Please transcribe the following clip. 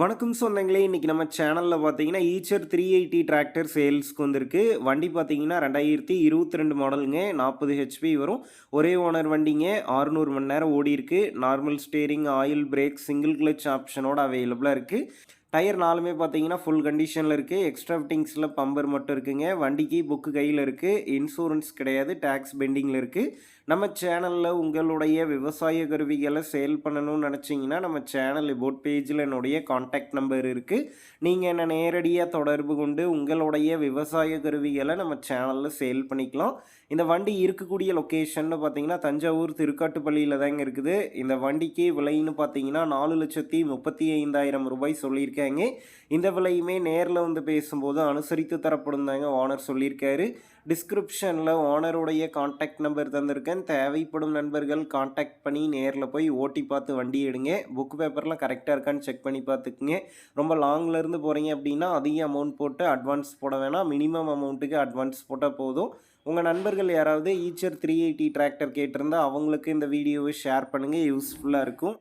வணக்கம் சொந்தங்களே இன்றைக்கி நம்ம சேனலில் பார்த்தீங்கன்னா ஈச்சர் த்ரீ எயிட்டி டிராக்டர் சேல்ஸ்க்கு வந்திருக்கு. வண்டி பார்த்தீங்கன்னா ரெண்டாயிரத்தி இருபத்தி ரெண்டு மாடலுங்க நாற்பது ஹெச்பி வரும். ஒரே ஓனர் வண்டிங்க. ஆறுநூறு மணி நேரம் ஓடி இருக்குது normal steering oil brake single clutch ஆப்ஷனோட அவைலபிளாக இருக்குது டயர் நாலுமே பார்த்தீங்கன்னா ஃபுல் கண்டிஷனில் இருக்குது எக்ஸ்ட்ரா ஃபிட்டிங்ஸில் பம்பர் மட்டும் இருக்குங்க. வண்டிக்கு புக்கு கையில் இருக்குது இன்சூரன்ஸ் கிடையாது. டேக்ஸ் பெண்டிங்கில் இருக்குது நம்ம சேனலில் உங்களுடைய விவசாய கருவிகளை சேல் பண்ணணும்னு நினச்சிங்கன்னா நம்ம சேனல் போட் பேஜில் என்னுடைய காண்டாக்ட் நம்பர் இருக்குது நீங்கள் என்ன நேரடியாக தொடர்பு கொண்டு உங்களுடைய விவசாய கருவிகளை நம்ம சேனலில் சேல் பண்ணிக்கலாம். இந்த வண்டி இருக்கக்கூடிய லொக்கேஷன்னு பார்த்தீங்கன்னா தஞ்சாவூர் திருக்காட்டுப்பள்ளியில் தாங்க இருக்குது. இந்த வண்டிக்கு விலைன்னு பார்த்தீங்கன்னா நாலு லட்சத்தி முப்பத்தி ஐந்தாயிரம் ரூபாய் சொல்லியிருக்கேன். சொல்லியிருக்காங்க இந்த விலையுமே நேரில் வந்து பேசும்போது அனுசரித்து தரப்படும் தாங்க ஓனர் சொல்லியிருக்காரு. டிஸ்கிரிப்ஷனில் ஓனருடைய காண்டாக்ட் நம்பர் தந்திருக்கேன். தேவைப்படும் நண்பர்கள் காண்டாக்ட் பண்ணி நேரில் போய் ஓட்டி பார்த்து வண்டி எடுங்க. புக் பேப்பர்லாம் கரெக்டாக இருக்கான்னு செக் பண்ணி பார்த்துக்குங்க. ரொம்ப லாங்லேருந்து போகிறீங்க அப்படின்னா அதிக அமௌண்ட் போட்டு அட்வான்ஸ் போட வேணாம். மினிமம் அமௌண்ட்டுக்கு அட்வான்ஸ் போட்டால் போதும். உங்கள் நண்பர்கள் யாராவது ஈச்சர் த்ரீ எயிட்டி டிராக்டர் கேட்டிருந்தால் அவங்களுக்கு இந்த வீடியோவை ஷேர் பண்ணுங்கள் யூஸ்ஃபுல்லாக இருக்கும்.